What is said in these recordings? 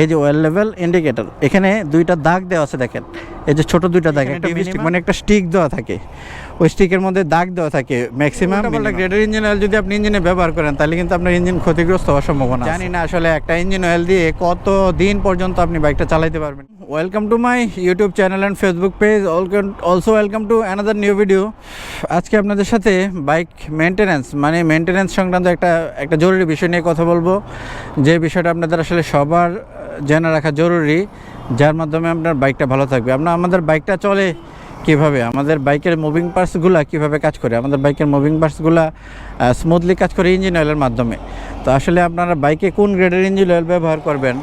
এই যে well level indicator এখানে দুইটা দাগ দেওয়া আছে দেখেন। এই যে ছোট দুইটা দাগ একটা স্টিক মানে একটা স্টিক দেওয়া থাকে। ওই স্টিকের মধ্যে দাগ দেওয়া থাকে ম্যাক্সিমাম গ্রেডের ইঞ্জিন অয়েল যদি আপনি ইঞ্জিনে ব্যবহার করেন তাহলে কিন্তু আপনার ইঞ্জিন ক্ষতিগ্রস্ত হওয়ার সম্ভাবনা জানি না আসলে একটা ইঞ্জিন অয়েল দিয়ে কত দিন পর্যন্ত আপনি বাইকটা চালাতে পারবেন। Welcome to my YouTube channel and Facebook page also welcome to another new video আজকে আপনাদের সাথে বাইক মেনটেন্যান্স মানে মেনটেন্যান্স সংক্রান্ত একটা একটা জরুরি বিষয় নিয়ে কথা বলব। যে বিষয়টা আপনাদের আসলে সবার জেনে রাখা জরুরি। যার মাধ্যমে আপনার বাইকটা ভালো থাকবে। আমরা আমাদের বাইকটা চলে কীভাবে? আমাদের বাইকের মুভিং পার্টসগুলো কীভাবে কাজ করে? আমাদের বাইকের মুভিং পার্টসগুলো স্মুথলি কাজ করে ইঞ্জিন অয়েলের মাধ্যমে। তো আসলে আপনারা বাইকে কোন গ্রেডের ইঞ্জিন অয়েল ব্যবহার করবেন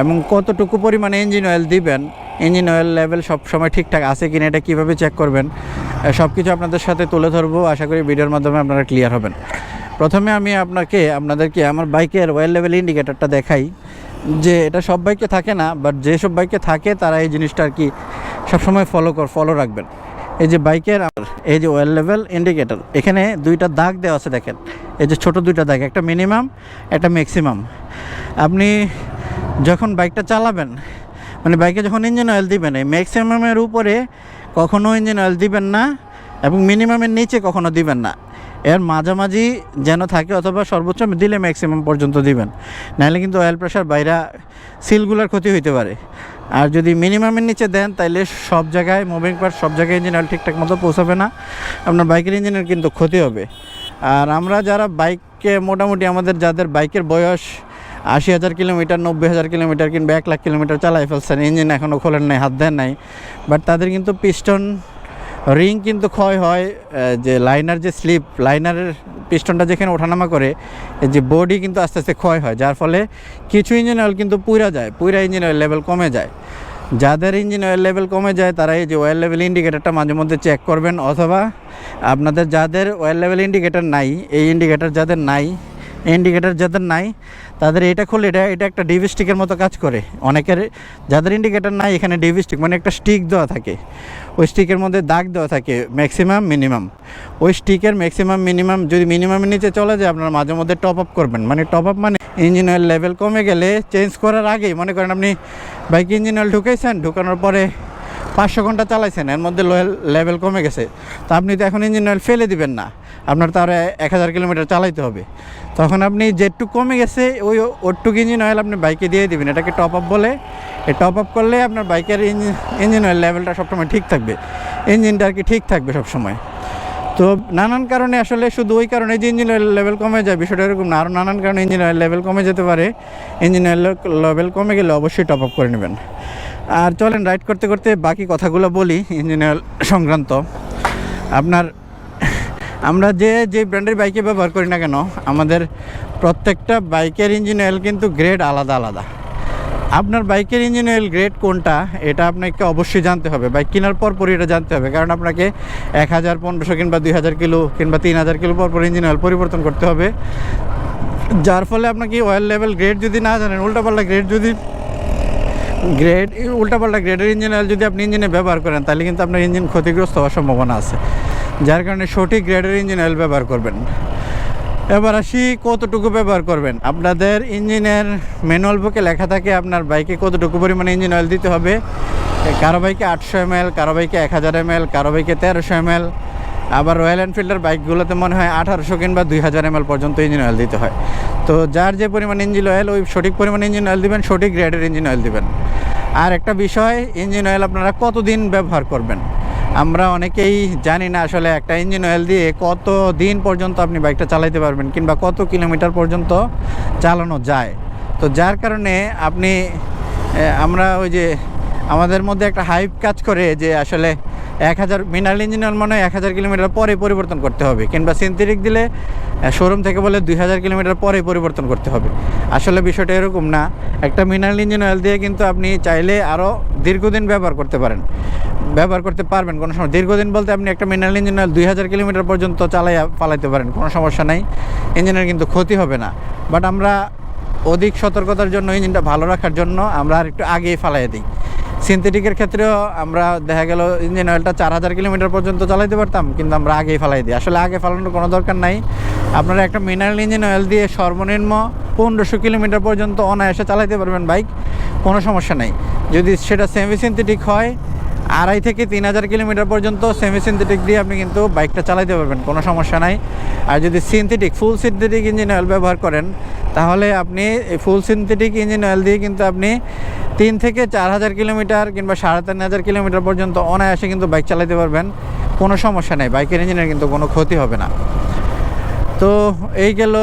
এবং কতটুকু পরিমাণে ইঞ্জিন অয়েল দিবেন? ইঞ্জিন অয়েল লেভেল সব সময় ঠিকঠাক আছে কিনা এটা কীভাবে চেক করবেন? সব কিছু আপনাদের সাথে তুলে ধরবো। আশা করি ভিডিওর মাধ্যমে আপনারা ক্লিয়ার হবেন। প্রথমে আমি আপনাকে, আপনাদেরকে আমার বাইকের অয়েল লেভেল ইন্ডিকেটারটা দেখাই যে এটা সব বাইকে থাকে না বাট যেসব বাইকে থাকে তারা এই জিনিসটা আর কি সবসময় ফলো কর ফলো রাখবেন। এই যে বাইকের এই যে ওয়েল লেভেল ইন্ডিকেটর, এখানে দুইটা দাগ দেওয়া আছে দেখেন। এই যে ছোট দুইটা দাগ, একটা মিনিমাম, একটা ম্যাক্সিমাম। আপনি যখন বাইকটা চালাবেন মানে বাইকে যখন ইঞ্জিন অয়েল দিবেন, এই ম্যাক্সিমামের উপরে কখনো ইঞ্জিন অয়েল দিবেন না এবং মিনিমামের নিচে কখনো দিবেন না। এর মাঝামাঝি যেন থাকে অথবা সর্বোচ্চ দিলে ম্যাক্সিমাম পর্যন্ত দিবেন। নাহলে কিন্তু অয়েল প্রেশার বাইরা সিলগুলোর ক্ষতি হইতে পারে। আর যদি মিনিমামের নিচে দেন তাহলে সব জায়গায় মুভিং পার্ট সব জায়গায় ইঞ্জিন অয়েল ঠিকঠাক মতো পৌঁছাবে না। আপনার বাইকের ইঞ্জিনের কিন্তু ক্ষতি হবে। আর আমরা যারা বাইককে মোটামুটি আমাদের যাদের বাইকের বয়স আশি হাজার কিলোমিটার, নব্বই হাজার কিলোমিটার কিংবা এক লাখ কিলোমিটার চালাই ফেলছেন ইঞ্জিন এখনও খোলেন নাই, হাত দেন নাই বাট তাদের কিন্তু পিস্টন রিং কিন্তু ক্ষয় হয় যে লাইনার যে স্লিপ, লাইনারের পিস্টনটা যেখানে ওঠানামা করে যে বডি কিন্তু আস্তে আস্তে ক্ষয় হয়, যার ফলে কিছু ইঞ্জিন অয়েল কিন্তু পুইরা যায়, পুইরা ইঞ্জিন অয়েল লেভেল কমে যায়। যাদের ইঞ্জিন অয়েল লেভেল কমে যায়, তারা এই যে অয়েল লেভেল ইন্ডিকেটারটা মাঝে মধ্যে চেক করবেন, অথবা আপনাদের যাদের অয়েল লেভেল ইন্ডিকেটার নাই, এই ইন্ডিকেটার যাদের নাই ইন্ডিকেটার যাদের নাই, তাদের এটা খুলে এটা এটা একটা ডিভি স্টিকের মতো কাজ করে। অনেকের যাদের ইন্ডিকেটার নাই, এখানে ডিভি স্টিক মানে একটা স্টিক দেওয়া থাকে। ওই স্টিকের মধ্যে দাগ দেওয়া থাকে ম্যাক্সিমাম মিনিমাম ওই স্টিকের ম্যাক্সিমাম মিনিমাম যদি মিনিমামের নিচে চলে যায়, আপনার মাঝে মধ্যে টপ আপ করবেন। মানে টপ আপ মানে ইঞ্জিন অয়েল লেভেল কমে গেলে চেঞ্জ করার আগেই, মনে করেন আপনি বাইক ইঞ্জিন অয়েল ঢুকেছেন ঢুকানোর পরে পাঁচশো ঘণ্টা চালাইছেন, এর মধ্যে লোয়েল লেভেল কমে গেছে। তো আপনি তো এখন ইঞ্জিন অয়েল ফেলে দিবেন না। আপনার তার এক হাজার কিলোমিটার চালাইতে হবে। তখন আপনি যেটুকু কমে গেছে, ওই ওটুক ইঞ্জিন অয়েল আপনি বাইকে দিয়ে দিবেন। এটাকে টপ আপ বলে, এই টপ আপ করলে আপনার বাইকের ইঞ্জিন ইঞ্জিন অয়েল লেভেলটা সবসময় ঠিক থাকবে। ইঞ্জিনটা আর কি ঠিক থাকবে সবসময়। তো নানান কারণে আসলে শুধু ওই কারণে যে ইঞ্জিন লেভেল কমে যায়, বিষয়টা এরকম না। আরও নানান কারণে ইঞ্জিন লেভেল কমে যেতে পারে। ইঞ্জিন লেভেল কমে গেলে অবশ্যই টপ আপ করে নেবেন। আর চলেন রাইড করতে করতে বাকি কথাগুলো বলি ইঞ্জিন সংক্রান্ত। আপনার, আমরা যে যে ব্র্যান্ডের বাইকে ব্যবহার করি না কেন, আমাদের প্রত্যেকটা বাইকের ইঞ্জিন অয়েল কিন্তু গ্রেড আলাদা আলাদা। আপনার বাইকের ইঞ্জিন অয়েল গ্রেড কোনটা, এটা আপনাকে অবশ্যই জানতে হবে। বাইক কেনার পর পরই এটা জানতে হবে, কারণ আপনাকে এক হাজার, পনেরোশো কিংবা দুই হাজার কিলো কিংবা তিন হাজার কিলো পর পর ইঞ্জিন অয়েল পরিবর্তন করতে হবে। যার ফলে আপনাকে অয়েল লেভেল গ্রেড যদি না জানেন, উল্টাপাল্টা গ্রেড যদি গ্রেড উল্টাপাল্টা গ্রেডের ইঞ্জিন অয়েল যদি আপনি ইঞ্জিনে ব্যবহার করেন, তাহলে কিন্তু আপনার ইঞ্জিন ক্ষতিগ্রস্ত হওয়ার সম্ভাবনা আছে। যার কারণে সঠিক গ্রেডের ইঞ্জিন অয়েল ব্যবহার করবেন। এবার আসি কতটুকু ব্যবহার করবেন। আপনাদের ইঞ্জিনের ম্যানুয়াল বুকে লেখা থাকে আপনার বাইকে কতটুকু পরিমাণে ইঞ্জিন অয়েল দিতে হবে। কারও বাইকে আটশো এম এল কারও বাইকে এক হাজার এম এল কারও বাইকে তেরোশো এম এল আবার রয়্যাল এনফিল্ডের বাইকগুলোতে মনে হয় আঠারোশো কিংবা দুই হাজার এম পর্যন্ত ইঞ্জিন অয়েল দিতে হয়। তো যার যে পরিমাণ ইঞ্জিন অয়েল ওই সঠিক পরিমাণে ইঞ্জিন অয়েল দিবেন, সঠিক গ্রেডের ইঞ্জিন অয়েল দিবেন। আর একটা বিষয়, ইঞ্জিন অয়েল আপনারা কতদিন ব্যবহার করবেন? আমরা অনেকেই জানি না আসলে একটা ইঞ্জিন অয়েল দিয়ে কত দিন পর্যন্ত আপনি বাইকটা চালাইতে পারবেন কিংবা কত কিলোমিটার পর্যন্ত চালানো যায়। তো যার কারণে আপনি আমরা ওই যে আমাদের মধ্যে একটা হাইপ কাজ করে যে আসলে এক হাজার মিনারেল ইঞ্জিন অয়েল মনে এক হাজার কিলোমিটার পরে পরিবর্তন করতে হবে। কিংবা সিনথেটিক দিলে শোরুম থেকে বলে দুই হাজার কিলোমিটার পরে পরিবর্তন করতে হবে। আসলে বিষয়টা এরকম না। একটা মিনারেল ইঞ্জিন অয়েল দিয়ে কিন্তু আপনি চাইলে আরও দীর্ঘদিন ব্যবহার করতে পারেন। ব্যবহার করতে পারবেন, কোনো সময় দীর্ঘদিন বলতে আপনি একটা মিনারেল ইঞ্জিন অয়েল দুই হাজার কিলোমিটার পর্যন্ত চালাই পালাইতে পারেন, কোনো সমস্যা নাই। ইঞ্জিনের কিন্তু ক্ষতি হবে না। বাট আমরা অধিক সতর্কতার জন্য ইঞ্জিনটা ভালো রাখার জন্য আমরা আর একটু আগেই ফালাই দিই। সিনথেটিকের ক্ষেত্রেও আমরা দেখা গেল ইঞ্জিন অয়েলটা চার হাজার কিলোমিটার পর্যন্ত চালাইতে পারতাম, কিন্তু আমরা আগেই ফালাই দিই। আসলে আগে ফালানোর কোনো দরকার নাই। আপনারা একটা মিনারেল ইঞ্জিন অয়েল দিয়ে সর্বনিম্ন পনেরোশো কিলোমিটার পর্যন্ত অনায়াসে চালাইতে পারবেন বাইক কোনো সমস্যা নেই। যদি সেটা সেমি সিনথেটিক হয়, আড়াই থেকে তিন হাজার কিলোমিটার পর্যন্ত সেমি সিনথেটিক দিয়ে আপনি কিন্তু বাইকটা চালাতে পারবেন, কোনো সমস্যা নাই। আর যদি synthetic full synthetic engine oil ব্যবহার করেন, তাহলে আপনি ফুল সিনথেটিক ইঞ্জিন অয়েল দিয়ে কিন্তু আপনি তিন থেকে চার হাজার কিলোমিটার কিংবা সাড়ে তিন হাজার কিলোমিটার পর্যন্ত অনায়াসে কিন্তু বাইক চালাতে পারবেন। কোনো সমস্যা নেই বাইকের ইঞ্জিনের কিন্তু কোনো ক্ষতি হবে না। তো এই গেল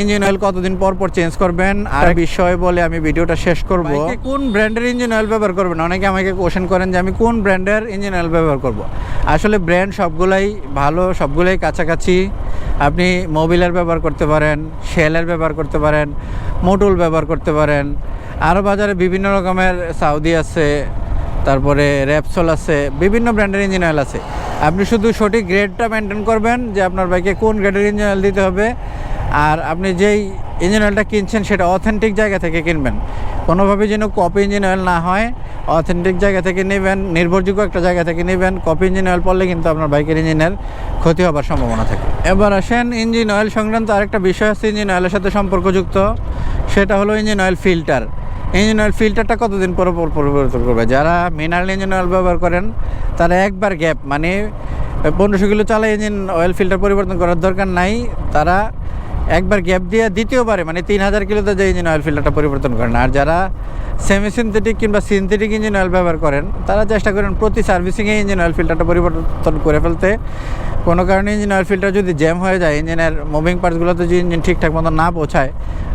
ইঞ্জিন অয়েল কতদিন পর পর চেঞ্জ করবেন? আর বিষয় বলে আমি ভিডিওটা শেষ করব। কোন ব্র্যান্ডের ইঞ্জিন অয়েল ব্যবহার করবেন? অনেকে আমাকে কোশ্চেন করেন যে আমি কোন ব্র্যান্ডের ইঞ্জিন অয়েল ব্যবহার করব? আসলে ব্র্যান্ড সবগুলাই ভালো সবগুলাই কাছাকাছি। আপনি মোবিলের ব্যবহার করতে পারেন শেলের ব্যবহার করতে পারেন মোটুল ব্যবহার করতে পারেন। আরও বাজারে বিভিন্ন রকমের সাউদি আছে, তারপরে র্যাপসোল আছে, বিভিন্ন ব্র্যান্ডের ইঞ্জিন অয়েল আছে। আপনি শুধু সঠিক গ্রেডটা মেনটেন করবেন যে আপনার বাইকে কোন গ্রেডের ইঞ্জিন অয়েল দিতে হবে, আর আপনি যেই ইঞ্জিন অয়েলটা কিনছেন সেটা অথেন্টিক জায়গা থেকে কিনবেন। কোনোভাবে যেন কপি ইঞ্জিন অয়েল না হয় অথেন্টিক জায়গা থেকে নেবেন, নির্ভরযোগ্য একটা জায়গা থেকে নেবেন কপি ইঞ্জিন অয়েল পড়লে কিন্তু আপনার বাইকের ইঞ্জিনের ক্ষতি হবার সম্ভাবনা থাকে। এবার আসেন ইঞ্জিন অয়েল সংক্রান্ত আরেকটা বিষয় আছে ইঞ্জিন অয়েলের সাথে সম্পর্কযুক্ত, সেটা হলো engine oil filter engine oil ফিল্টারটা কতদিন পর পর পরিবর্তন করবে? যারা মিনারেল ইঞ্জিন অয়েল ব্যবহার করেন, তারা একবার গ্যাপ মানে পনেরোশো কিলো চালা ইঞ্জিন অয়েল ফিল্টার পরিবর্তন করার দরকার নাই। তারা একবার গ্যাপ দিয়ে দ্বিতীয়বারে মানে তিন হাজার কিলোতে যে ইঞ্জিন অয়েল ফিল্টারটা পরিবর্তন করেন। আর যারা সেমি সিনথেটিক কিংবা সিনথেটিক ইঞ্জিন অয়েল ব্যবহার করেন, তারা চেষ্টা করেন প্রতি সার্ভিসিংয়ে ইঞ্জিন অয়েল ফিল্টারটা পরিবর্তন করে ফেলতে। কোনো কারণে ইঞ্জিন অয়েল ফিল্টার যদি জ্যাম হয়ে যায় ইঞ্জিনের মুভিং পার্টসগুলোতে যদি ইঞ্জিন ঠিকঠাক মতো না পৌঁছায়,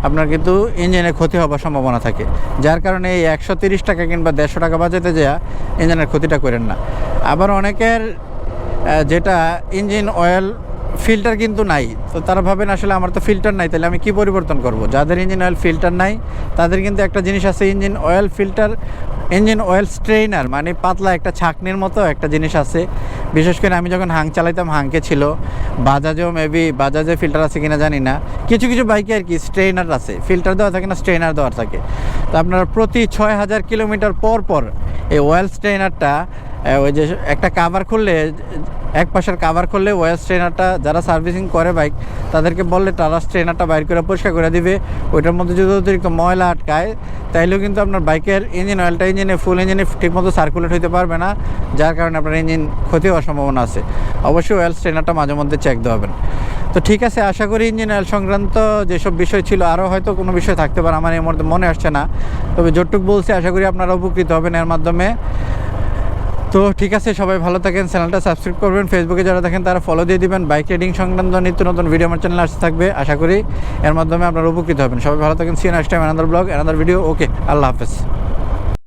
আপনার কিন্তু ইঞ্জিনে ক্ষতি হবার সম্ভাবনা থাকে। যার কারণে এই একশো তিরিশ টাকা কিংবা দেড়শো টাকা বাজাতে যাওয়া ইঞ্জিনের ক্ষতিটা করেন না। আবার অনেকের যেটা ইঞ্জিন অয়েল ফিল্টার কিন্তু নাই। তো তারা ভাবেন, আসলে আমার তো ফিল্টার নাই, তাহলে আমি কি পরিবর্তন করব? যাদের ইঞ্জিন অয়েল ফিল্টার নাই, তাদের কিন্তু একটা জিনিস আছে engine oil filter engine oil strainer মানে পাতলা একটা ছাকনির মতো একটা জিনিস আছে। বিশেষ করে আমি যখন হাং চালাইতাম, হাংকে ছিল। বাজাজেও মেবি বাজাজে ফিল্টার আছে কিনা জানি না। কিছু কিছু বাইকে আর কি স্ট্রেইনার আছে। ফিল্টার দেওয়া থাকে না স্ট্রেইনার দেওয়া থাকে। তো আপনারা প্রতি ছয় হাজার কিলোমিটার পর পর এই অয়েল স্ট্রেইনারটা ওই যে একটা কাভার খুললে এক পাশের কাভার করলে ওয়েল স্ট্রেনারটা যারা সার্ভিসিং করে বাইক তাদেরকে বললে তারা স্ট্রেনারটা বাইর করে পরিষ্কার করে দিবে। ওইটার মধ্যে যদি অতিরিক্ত ময়লা আটকায়, তাইলেও কিন্তু আপনার বাইকের ইঞ্জিন অয়েলটা ইঞ্জিনে ফুল ইঞ্জিনে ঠিকমতো সার্কুলেট হতে পারবে না, যার কারণে আপনার ইঞ্জিন ক্ষতি হওয়ার সম্ভাবনা আছে। অবশ্যই অয়েল স্ট্রেনারটা মাঝে মধ্যে চেক দেওয়াবেন তো ঠিক আছে, আশা করি ইঞ্জিন অয়েল সংক্রান্ত যেসব বিষয় ছিল আরও হয়তো কোনো বিষয় থাকতে পারে, আমার এই মুহূর্তে মনে আসছে না। তবে যতটুক বলছি, আশা করি আপনারা উপকৃত হবেন এর মাধ্যমে। তো ঠিক আছে, সবাই ভালো থাকেন, চ্যানেলটা সাবস্ক্রাইব করবেন ফেসবুকে যারা দেখেন তারা ফলো দিয়ে দিবেন বাইক রাইডিং সংক্রান্ত নিত্য নতুন ভিডিও আমার চ্যানেলে আসতে থাকবে, আশা করি এর মাধ্যমে আপনারা উপকৃত হবেন। সবাই ভালো থাকেন see next time another blog another video okay আল্লাহ হাফেজ।